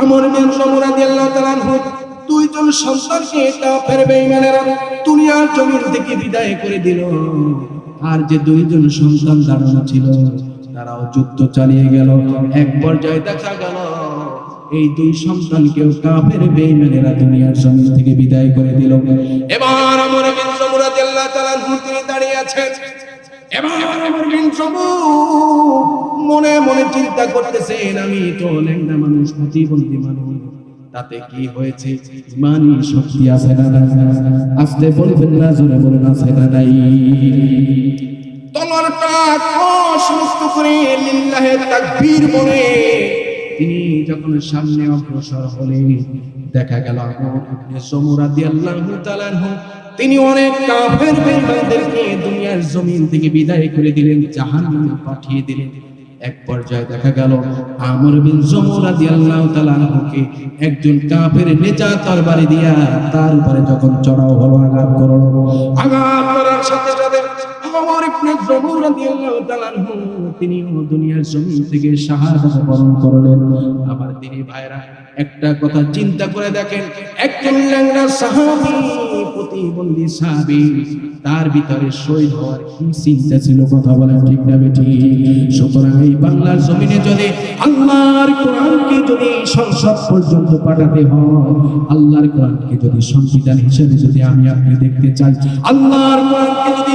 আমর বিন সমর রাদিয়াল্লাহু তাআলা আনহু, দুইজন সন্তানকে কাফের বেঈমানেরা দুনিয়ার জমিন থেকে বিদায় করে দিল। আর যে দুইজন সন্তান দাঁড়ানো ছিল, তারাও যুদ্ধ চালিয়ে গেল, এক পর্যায়ে দেখা গেল, এই দুই সন্তানকেও কাফের বেঈমানেরা দুনিয়ার জমিন থেকে বিদায় করে দিল। এবার আমর বিন সমর রাদিয়াল্লাহু তাআলা আনহু, তিনি দাঁড়িয়ে আছেন। মনে মনে চিন্তা করতেছেন আমি তো ল্যাংড়া মানুষ প্রতিবন্ধী মানুষ। তাতে কি হয়েছে? ইমানি শক্তি আছে না নাই? আসতে বলবেন না জোরে বলুন আছে না নাই? তলোয়ারটা সমস্ত করে লিল্লাহে তাকবীর বলে তিনি যখন সামনে অগ্রসর হলেন দেখা গেল তিনি অনেক কাফের বেঈমানদেরকে দুনিয়ার জমিন থেকে বিদায় করে দিলেন, জাহান্নামে পাঠিয়ে দিলেন। এক পর্যায়ে দেখা গেল, আমর বিন জমর রাদিয়াল্লাহু তাআলা আনহুকে একজন কাফের নেচা তরবারি দিয়া তার উপরে যখন চড়াও হলো, আঘাত করল। আঘাত করার সাথে সাথে তার ভিতরে শহীদ হওয়ার কি চিন্তা ছিল কথা বলেন ঠিক না বেটি সুতরাং এই বাংলার জমিনে যদি আল্লাহর কোরআনকে যদি সংসদ পর্যন্ত পাঠাতে হয়, আল্লাহর কোরআনকে যদি সংবিধান হিসেবে যদি আমি আপনি দেখতে চাই, আল্লাহর কোরআনকে যদি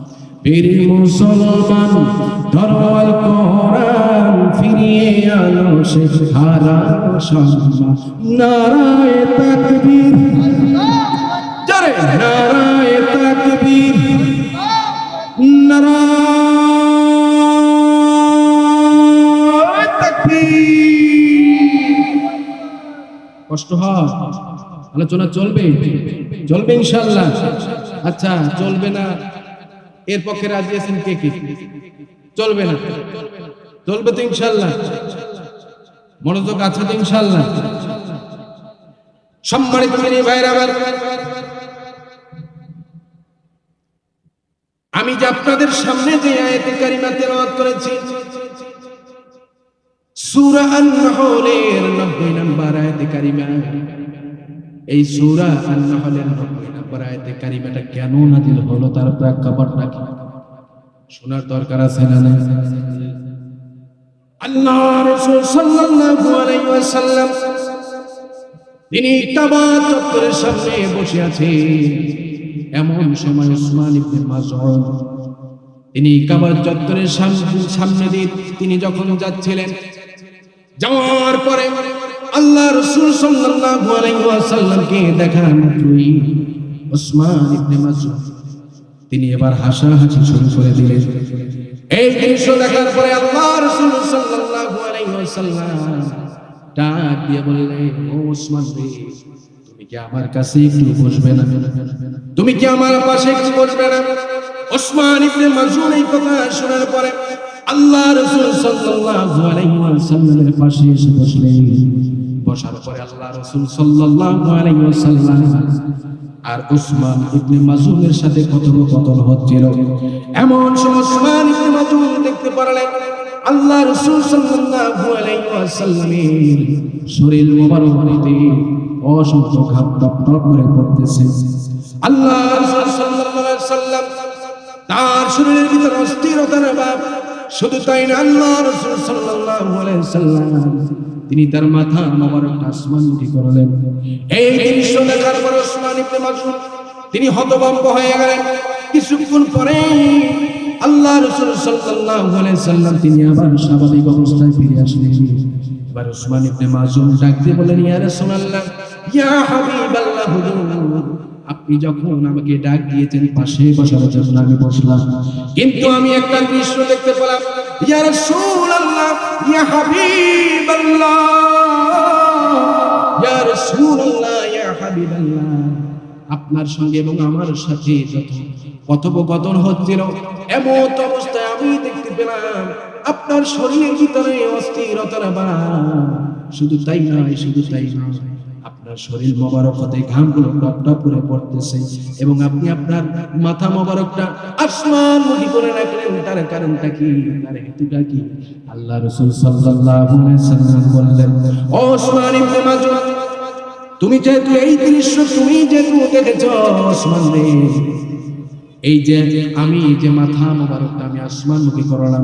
বীর মুসলমান ধরওয়াল কোরআন ফিরিয়ে আনো সে হারা সম্মান। নারায় তাকবীর। জরে। নারায় তাকবীর। নারায় তাকবীর। কষ্ট হয়। আলোচনা চলবে। চলবে ইনশাল্লাহ আচ্ছা চলবে না। এর পক্ষে রাজি আছেন কে কে? চলবে না। চলবে তো ইনশাল্লাহ মনোযোগ আছে তো ইনশাল্লাহ সম্মানিত ভাইরা আমার, আমি যে আপনাদের সামনে যে আয়াতে কারিমা তেলাওয়াত করেছি, সূরা আন-নাহলের 90 নম্বর আয়াতে কারিমা। এই সূরা আন-নাহলের 90 নম্বর আয়াতে কারিমাটা কেন নাযিল হলো তার প্রেক্ষাপটটা কি শোনার দরকার আছে না আল্লাহ রাসূল সাল্লাল্লাহু আলাইহি ওয়াসাল্লাম তিনি কাবা চত্বরের সামনে বসে আছেন। এমন সময় ইবনে তিনি কাবার চত্বরের সামনে দিয়ে তিনি যখন যাচ্ছিলেন, যাওয়ার পরে আল্লাহ রাসূল সাল্লাল্লাহু আলাইহি ওয়াসাল্লামকে দেখা মাত্রই উসমান ইবনে মাসউদ। তিনি এবার হাসাহাসি শুরু করে দিলেন। এই দৃশ্য দেখার পরে আল্লাহ রাসূল সাল্লাল্লাহু আলাইহি ওয়াসাল্লাম ডাক দিয়ে বললেন, ও উসমান রে, তুমি কি আমার কাছে একটু বসবে না? তুমি কি আমার পাশে একটু বসবে না? ওসমান ইবনে মাজুন এই কথা শোনার পরে আল্লাহ রাসূল সাল্লাল্লাহু আলাইহি ওয়াসাল্লামের পাশে এসে বসলেন। বসার পরে আল্লাহ রাসূল সাল্লাল্লাহু আলাইহি ওয়াসাল্লাম আর উসমান ইবনে মাজুনের সাথে কথোপকথন হচ্ছিল। এমন সময় উসমান ইবনে মাজুন দেখতে পারলেন আল্লাহ রাসূল সাল্লাল্লাহু আলাইহি ওয়াসাল্লামের শরীর মোবারক হইতে অসংখ্য ঘাম টপ টপ করে পড়তেছে। আল্লাহ রাসূল সাল্লাল্লাহু আলাইহি ওয়াসাল্লাম তার শরীরের ভিতর অস্থিরতার ভাব শুধু তাই না আল্লাহ রাসূল সাল্লাল্লাহু আলাইহি ওয়াসাল্লাম তিনি তার মাথা মোবারক আসমানটি করলেন। এই দৃশ্য দেখার পর ওসমান ইবনে মাজুন, তিনি হতভম্ব হয়ে গেলেন। কিছুক্ষণ পরে আল্লাহ রাসূল সাল্লাল্লাহু আলাইহি সাল্লাম তিনি আবার স্বাভাবিক অবস্থায় ফিরে আসলেন। এবার ওসমান ইবনে মাজুন ডাক দিয়ে বলেন ইয়া রাসূলুল্লাহ, ইয়া হাবিবাল্লাহ, হুজুর, আপনি যখন আমাকে ডাক দিয়েছেন, পাশে বসার জন্য আমি বসলাম। কিন্তু আমি একটা দৃশ্য দেখতে পেলাম। ইয়া রাসূলুল্লাহ আপনার সঙ্গে এবং আমার সাথে যত কথোপকথন হচ্ছিল এমন অবস্থায় আমি দেখতে পেলাম, আপনার শরীরের ভিতরে অস্থিরতার বা শুধু তাই নয়, শুধু তাই নয়। আপনার শরীর মোবারক হতে ঘামগুলো টপ টপ করে পড়তেছে এবং আপনি আপনার মাথা মোবারকটা আসমান মুখী করে রাখলেন, তার কারণটা কি? তার হেতুটা কি? আল্লাহ রসুল সাল্লাল্লাহু আলাইহি সাল্লাম বললেন, ও ওসমান ইবনে তুমি যেহেতু এই দৃশ্য তুমি যেহেতু দেখেছ, ওসমান এই যে আমি যে মাথা মোবারকটা আমি আসমান মুখী করলাম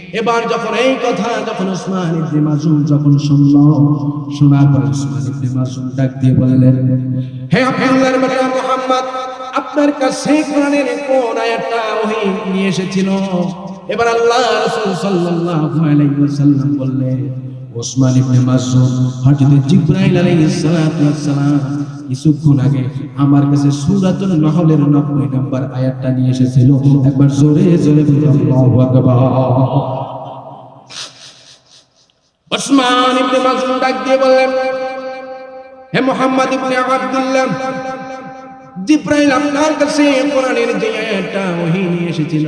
এবার যখন এই কথা, যখন ওসমান ইবনে মাসুম যখন শুনল, শোনার পর ওসমান ইবনে মাসুম ডাক দিয়ে বললেন, হে আব্দুল্লাহর বেটা মুহাম্মদ, আপনার কাছে কোরআনের কোন আয়াতটা ওহী নিয়ে এসেছিল? এবার আল্লাহ রাসূল সাল্লাল্লাহু আলাইহি ওয়াসাল্লাম বললেন ওসমান ইবনে মাসউদ হযরত জিবরাইল আলাইহিস সালাতু ওয়াস সালাম কিছুক্ষণ আগে আমার কাছে সূরাতুল নাহলের 90 নাম্বার আয়াতটা নিয়ে এসেছিল। একবার জোরে জোরে বলি আল্লাহু আকবার। ওসমান ইবনে মাসউদ ডাক দিয়ে বললেন, হে মুহাম্মদ ইবনে আব্দুল্লাহ, জিবরাইল আপনার কাছে কোরআনের যে আয়াতটা ওহী নিয়ে এসেছিল,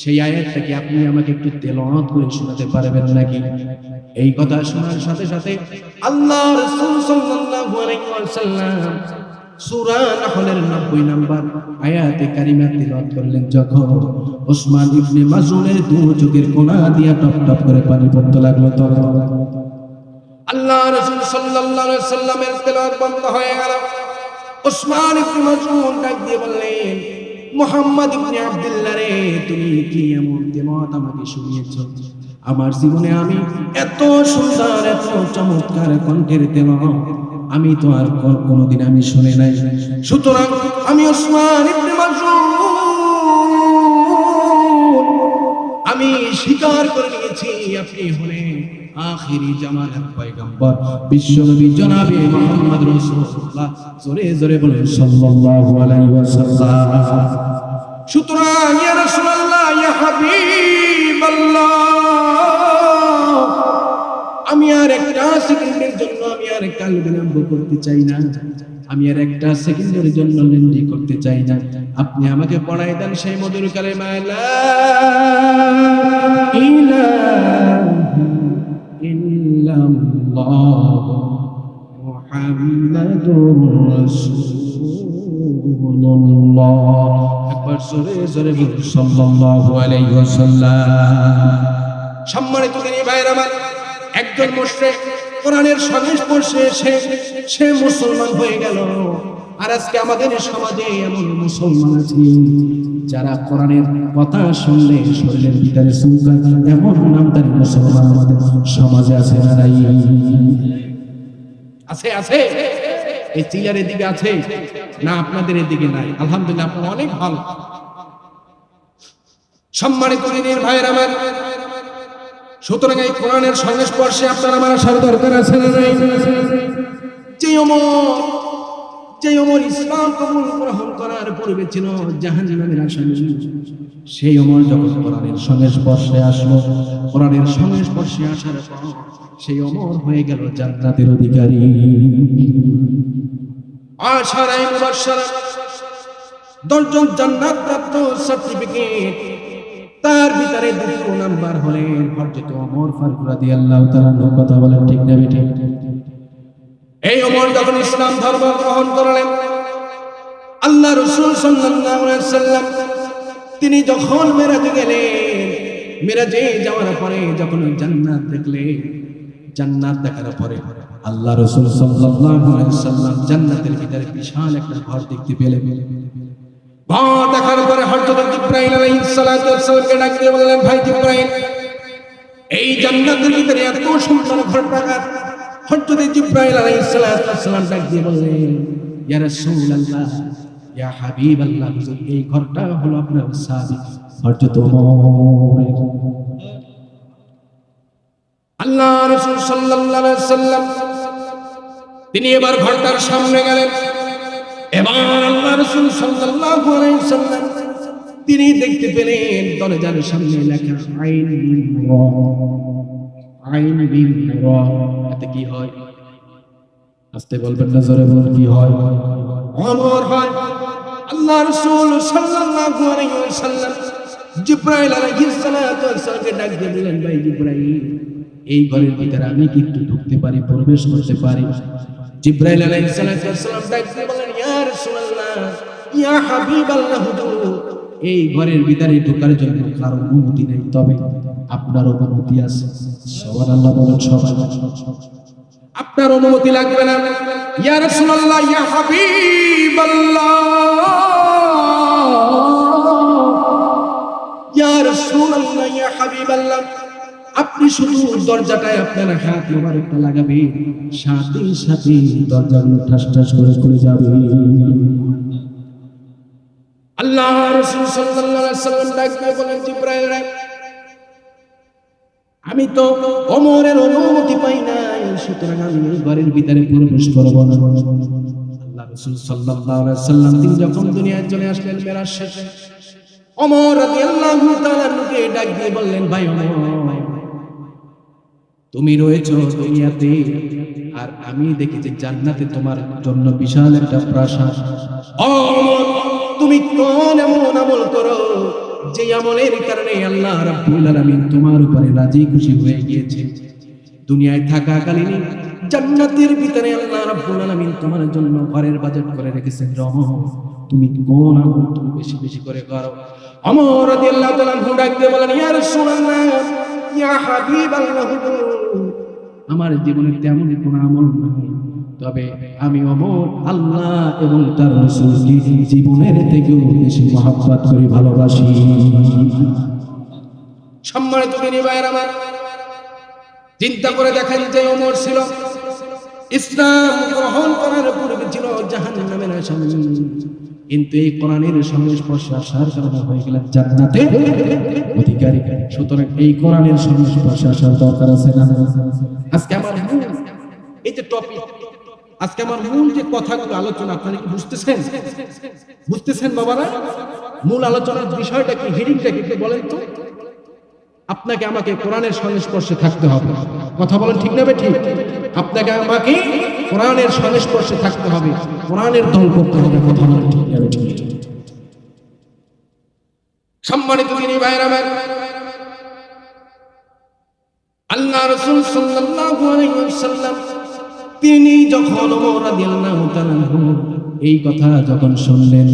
সেই আয়াতটা কি আপনি আমাকে একটু তেলাওয়াত করে শোনাতে পারবেন নাকি? এই কথা শোনার সাথে সাথে আল্লাহ রাসূল সাল্লাল্লাহু আলাইহি ওয়াসাল্লাম সূরা নাহলের 90 নাম্বার আয়াতে কারিমা তিলাওয়াত করলেন যখন ওসমান ইবনে মাসউদের দু চোখের কোণা দিয়া টপ টপ করে পানি পড়তে লাগল তখন আল্লাহ রাসূল সাল্লাল্লাহু আলাইহি সাল্লামের তেলাওয়াত বন্ধ হয়ে গেল। ওসমান ইবনে মাসউদ ডাক দিয়ে বললেন, মুহাম্মদ ইবনে আব্দুল্লাহ রে, তুমি কি এমন তেলাওয়াত আমাকে শুনিয়েছো? আমার জীবনে আমি এত সুন্দর, এত চমৎকার কণ্ঠের তেলাওয়াত আমি তো আর কোনোদিন আমি শুনে নাই। সুতরাং আমি ওসমান ইবনে আমি স্বীকার করে নিয়েছি, আপনি হলেন আখিরি জোরে জোরে সুতরাং আমি আর কাল একটা সেকেন্ডের জন্য লেন্ডি করতে চাই না। আপনি আমাকে পড়াই দেন সেই মধুর কালেমা, লা ইলাহা ইল্লাল্লাহ মুহাম্মাদুর রাসূলুল্লাহ। একবার জোরে জোরে বলুন, সাল্লাল্লাহু আলাইহি ওয়াসাল্লাম। সম্মানিত দিনী ভাইয়ের আমার একজন মুশরিক কোরআনের সংস্পর্শে সে সে মুসলমান হয়ে গেল। আর আজকে আমাদের সমাজে এমন মুসলমান আছে, যারা কোরআনের কথা শুনলে শরীরের ভিতরে চুলকায়। এমন নামদারি মুসলমান আমাদের সমাজে আছে না নাই? আছে আছে। এই চিলারের দিকে আছে, না আপনাদের এদিকে নাই। আলহামদুলিল্লাহ, আপনারা অনেক ভালো। সম্মানিত দিনের ভাইয়ের আমার সুতরাং এই কোরআনের সংস্পর্শে আপনার আমার আসার দরকার আছে যে অমর যে অমর ইসলাম গ্রহণ করার পূর্বে ছিল জাহান্নামের আসামি সেই অমর কোরআনের সংস্পর্শে আসলো, কোরআনের সংস্পর্শে আসার সেই অমর হয়ে গেল জান্নাতের অধিকারী। আশারাই মুবাশশারা দশজন জান্নাত সার্টিফিকেট তার ভিতরে দ্বিতীয় নাম্বার হলেন হযরত ওমর ফারুক রাদিয়াল্লাহু তাআলা কথা বলেন ঠিক না ঠিক এই ওমর যখন ইসলাম ধর্ম গ্রহণ করলেন, আল্লাহ রাসূল সাল্লাল্লাহু আলাইহি সাল্লাম তিনি যখন মেরাজে গেলেন, মেরাজে যাওয়ার পরে যখন জান্নাত দেখলেন, জান্নাত দেখার পরে আল্লাহ রাসূল সাল্লাল্লাহু আলাইহি সাল্লাম জান্নাতের ভিতরে বিশাল একটা ঘর দেখতে পেলেন। এই ঘরটা হলো আপনার আল্লাহ তিনি এবার ঘরটার সামনে গেলেন। এবার আল্লাহ সাল্লাল্লাহু আলাইহি সাল্লাম তিনি দেখতে পেলেন দরজার সামনে লেখা আইন আইন বিন এতে কি হয়? আস্তে বলবেন না, জোরে কি হয়? হয়। আল্লাহ রাসূল সাল্লাল্লাহু আলাইহি ওয়াসাল্লাম জিব্রাইল আলাইহিস সালাতু ওয়াসসালামকে ডাক দিয়ে দিলেন ভাই জিব্রাইল, এই ঘরের ভিতরে আমি কি একটু ঢুকতে পারি, প্রবেশ করতে পারি? জিব্রাইল আলাইহিস সালাতু ডাক দিয়ে বললেন এই ঘরের ভিতরে ঢোকার জন্য কারও অনুমতি নেই। তবে আপনার অনুমতি আছে। সবার আল্লাহ বলেন সবাই। আপনার অনুমতি লাগবে না। ইয়া রাসূলুল্লাহ, ইয়া হাবিবাল্লাহ। ইয়া রাসূলুল্লাহ, ইয়া হাবিবাল্লাহ। আপনি শুধু দরজাটায় আপনার হাত মোবারকটা লাগাবেন, সাথে সাথে দরজাগুলো ঠাস ঠাস করে খুলে যাবে। আল্লাহ সাল্লাম ডাক দিয়ে বলেন, জিব্রাইল আমি তো অনুমতি পাই নাই, সুতরাং আমি ঘরের ভিতরে প্রবেশ করব না। যখন আসলেন বললেন, ভাই তুমি রয়েছো দুনিয়াতে, আর আমি দেখেছি জান্নাতে তোমার জন্য বিশাল একটা প্রাসাদ। তুমি কোন এমন আমল করো যে আমলের কারণে আল্লাহ রাব্বুল আলামিন তোমার উপরে রাজি খুশি হয়ে গিয়েছে? দুনিয়ায় থাকাকালীন জান্নাতের ভিতরে আল্লাহ রাব্বুল আলামিন তোমার জন্য ঘরের বাজেট করে রেখেছেন। রহম তুমি কোন আমল তুমি বেশি বেশি করে করো? আমর রাদিয়াল্লাহু তাআলা ডাক দিয়ে বলেন ইয়া রাসূলুল্লাহ ইয়া আমার জীবনে তেমন কোন আমল নাই। তবে আমি অমর আল্লাহ এবং তার রসুলকে জীবনের থেকেও বেশি মহাব্বত করি ভালোবাসি। সম্মানিত দিনী ভাইয়ের আমার চিন্তা করে দেখেন যে অমর ছিল। ইসলাম গ্রহণ করার পূর্বে ছিল জাহান নামের আসামি। কিন্তু এই কোরআনের সংস্পর্শে আসার কারণে হয়ে গেলেন জান্নাতে অধিকারী। সুতরাং এই কোরআনের সংস্পর্শে আসার দরকার আছে না আজকে আমার এই যে টপিক আজকে আমার মূল যে কথাগুলো আলোচনা, আপনারা কি বুঝতেছেন? বুঝতেছেন বাবারা? মূল আলোচনার বিষয়টা কি হিডিংটা কি বলেন তো। আপনাকে আমাকে কোরআনের সংস্পর্শে থাকতে হবে। কথা বলেন ঠিক না ঠিক আপনাকে আমাকে কোরআনের সংস্পর্শে থাকতে হবে। কোরআনের দল করতে হবে, কথা বলেন ঠিক। সম্মানিত তিনি আল্লাহ রসুল তিনি যখন রাদিয়াল্লাহু তাআলা এই কথা যখন শুনলেন,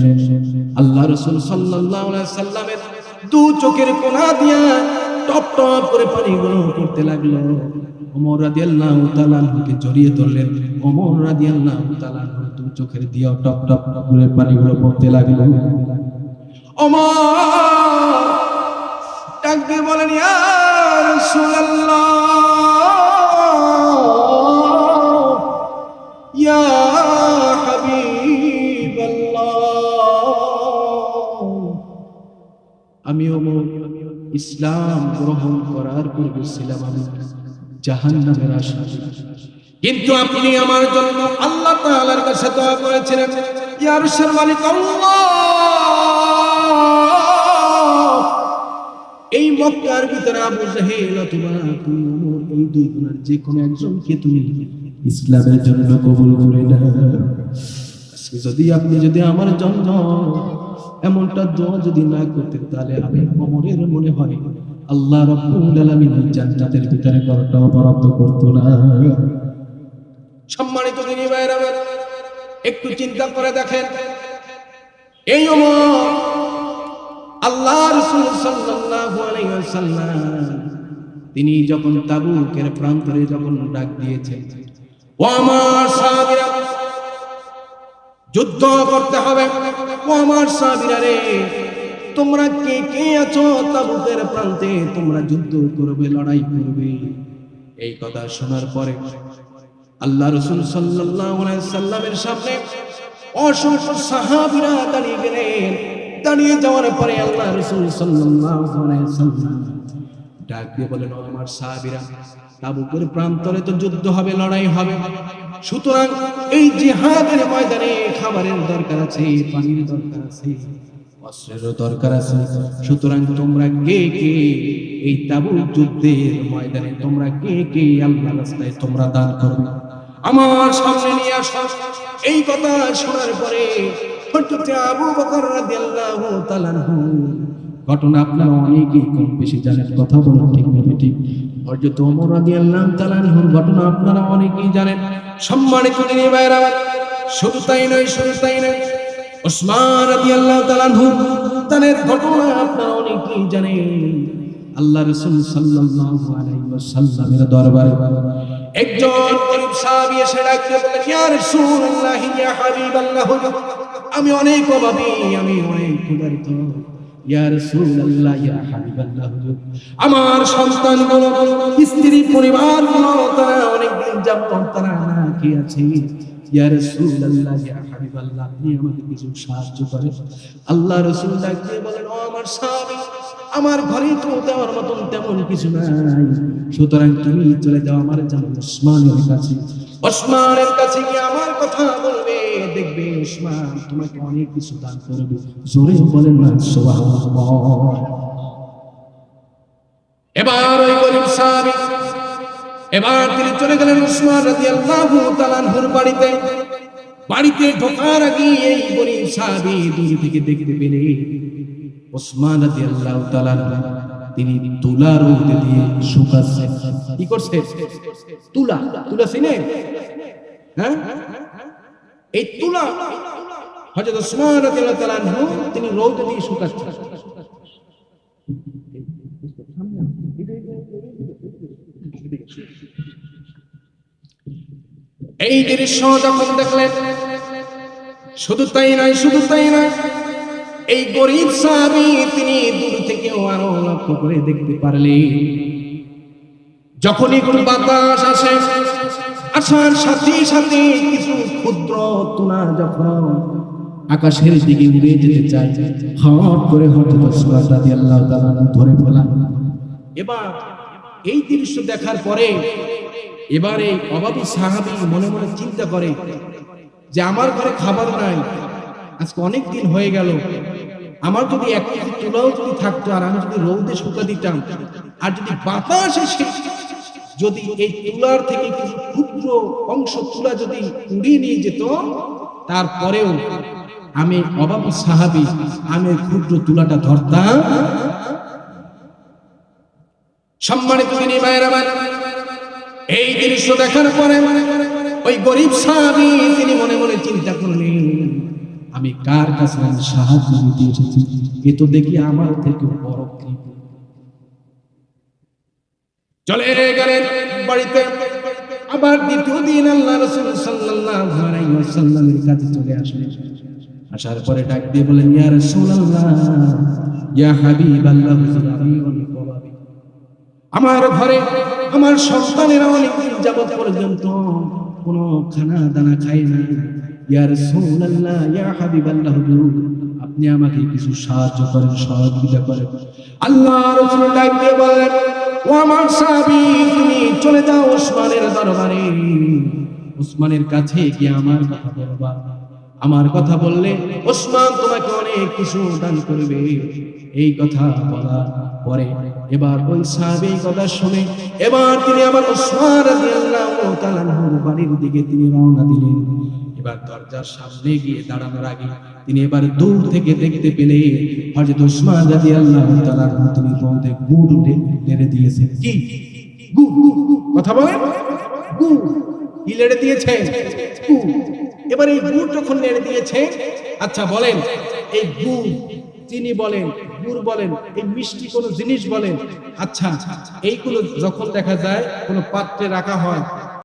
আল্লাহ রসুল সাল্লাল্লাহু আলাইহি সাল্লামের দু চোখের কোণা দিয়া টপ টপ করে পানিগুলো করতে লাগল। ওমর রাদিয়াল্লাহু তাআলা আনহুকে জড়িয়ে ধরলেন। ওমর রাদিয়াল্লাহু তাআলা দু চোখের দিয়ে টপ টপ করে পানিগুলো পড়তে লাগল। ওমর ডাক দিয়ে বলেন, ইয়া রাসূলুল্লাহ! ইসলাম গ্রহণ করার পূর্বে ছিলাম আমি জাহান্নামের আসামি। কিন্তু আপনি আমার জন্য আল্লাহ তাআলার কাছে দোয়া করেছিলেন, ইয়া মালিক এই মক্কার ভিতরে আবু জাহেল অথবা তুমি ওমর, এই দুই যে কোনো একজনকে তুমি ইসলামের জন্য কবুল করে যদি আপনি যদি আমার জন্য এমনটা দোয়া যদি না করতেন, তাহলে আমি ওমরের মনে হয় আল্লাহ রাব্বুল আলামিন জান্নাতের ভিতরে ঘরটা বরাদ্দ করতো না। সম্মানিত দিনী ভাইয়ের, একটু চিন্তা করে দেখেন। এই ওমর আল্লাহ রাসূল সাল্লাল্লাহু আলাইহি ওয়াসাল্লাম, তিনি যখন তাবুকের প্রান্তরে যখন ডাক দিয়েছেন, ও আমার সাহাবীরা, যুদ্ধ করতে হবে। আমার সাহাবীরা রে, তোমরা কে কে আছো? তাবুকের প্রান্তে তোমরা যুদ্ধ করবে, লড়াই করবে। এই কথা শোনার পরে আল্লাহ রসুল সাল্লামের সামনে অসংখ্য সাহাবিরা দাঁড়িয়ে গেলেন। দাঁড়িয়ে যাওয়ার পরে আল্লাহ রসুল সাল্লাম ডাক দিয়ে বলেন "ও আমার সাহাবীরা তাবুকের প্রান্তরে তো যুদ্ধ হবে, লড়াই হবে। সুতরাং এই জিহাদের ময়দানে খাবারের দরকার আছে, পানির দরকার আছে, অস্ত্রেরও দরকার আছে। সুতরাং তোমরা কে কে এই তাবুক যুদ্ধের ময়দানে তোমরা কে কে আল্লাহ রাস্তায় তোমরা দান করবে আমার সামনে নিয়ে এই কথা শোনার পরে আবু বকর রাদিয়াল্লাহু তাআলা ঘটনা আপনারা অনেকেই কম বেশি জানেন, কথা বলুন ঠিক না, ঠিক। হযরত ওমর রাদিয়াল্লাহু তাআলা ঘটনা আপনারা অনেকেই জানেন। সম্মানিত দিনী ভাইরা শুধু তাই নয় শুধু তাই নয়। ওসমান রাদিয়াল্লাহু তাআলা আনহু তাদের ঘটনা আপনারা অনেকেই জানেন। আল্লাহ রাসূল সাল্লাল্লাহু আলাইহি ওয়াসাল্লামের দরবারে একজন গরিব সাহাবী এসে ডাকতে বললেন, ইয়া রাসূলুল্লাহ, ইয়া হাবিবাল্লাহ, আমি অনেক অভাবী, আমি অনেক ক্ষুধার্ত। আমার সন্তানগুলো, স্ত্রী পরিবারগুলো, তারা অনেকদিন যাবত তারা না কি আছে সাহায্য আল্লাহ বলেন, ও আমার সাহাবী আমার ঘরে মতন তেমন কিছু নাই। সুতরাং তুমি চলে যাও আমার জানো ওসমানের কাছে। ওসমানের কাছে গিয়ে আমার কথা তোমাকে অনেক কিছু দান করবে। জোরে বলেন না এবার ওই গরিব সাহাবী, এবার তিনি চলে গেলেন উসমান বাড়িতে। বাড়িতে ঢোকার আগে এই গরিব সাহাবী দূর থেকে দেখতে পেলে তিনি দিয়ে শুকাচ্ছে কি করছে? তুলা? তুলা চিনে? হ্যাঁ? এই তুলা হযরত ওসমান রাদিয়াল্লাহু তাআলা তিনি দিয়ে শুকাচ্ছেন। এই দৃশ্য যখন দেখলেন, শুধু তাই নয়, শুধু তাই নয়, এই গরিব সাহাবি তিনি দূর থেকেও আরও লক্ষ্য করে দেখতে পারলেন। যখনই কোনো বাতাস আসে আসার সাথে সাথে কিছু ক্ষুদ্র তুলা যখন আকাশের দিকে উড়ে যেতে চায় হট করে হঠাৎ রাদিয়াল্লাহু তাআলা ধরে ফেলা এবার এই দৃশ্য দেখার পরে এবারে অভাবী সাহাবি মনে মনে চিন্তা করে যে আমার ঘরে খাবার নাই, আজকে অনেক দিন হয়ে গেল, আমার যদি এক কেজি তুলাও যদি থাকতো আর আমি যদি রৌদে শুকা দিতাম, আর যদি বাতাসে যদি এই তুলার থেকে কিছু ক্ষুদ্র অংশ তুলা যদি উড়িয়ে নিয়ে যেত, তারপরেও আমি অভাবী সাহাবি আমি ক্ষুদ্র তুলাটা ধরতাম সম্মানিত এই দৃশ্য দেখার পরে ওই গরিব সাহাবি তিনি মনে মনে চিন্তা করলেন, আমি কার কাছে সাহায্য নিতে এসেছি এ তো দেখি আমার থেকে বড় কৃপণ। চলে গেলেন বাড়িতে। আবার দ্বিতীয় দিন আল্লাহ রসুল সাল্লাল্লাহু আলাইহি ওয়াসাল্লামের কাছে চলে আসার পরে ডাক দিয়ে বলেন ইয়া রাসূলুল্লাহ, ইয়া হাবিবাল্লাহ অনেক আমার ঘরে আমার সন্তানেরা অনেকদিন যাবত পর্যন্ত কোনো খানা দানা খায় না। ইয়া রাসূলুল্লাহ, ইয়া হাবিবাল্লাহ, হুজুর, আপনি আমাকে কিছু সাহায্য করেন, সহযোগিতা করেন। আল্লাহ রাসূল ডাক দিয়ে বলেন আমার আমার কথা আমার বললে ওসমান তোমাকে অনেক কিছু দান করবে। এই কথা বলা পরে এবার ওই সাহাবী কথা শুনে এবার তিনি আবার ওসমান বাড়ির দিকে তিনি রওনা দিলেন। এবার দরজার সামনে গিয়ে দাঁড়ানোর আগে তিনি এবার দূর থেকে দেখতে পেলে হযরত ওসমান রাদিয়াল্লাহু তাআলা আনহু তিনি রোদে গুড় কি? কথা কি যখন নেড়ে দিয়েছে আচ্ছা বলেন, এই গুড় চিনি বলেন, গুড় বলেন, এই মিষ্টি কোনো জিনিস বলেন আচ্ছা এইগুলো যখন দেখা যায়, কোনো পাত্রে রাখা হয়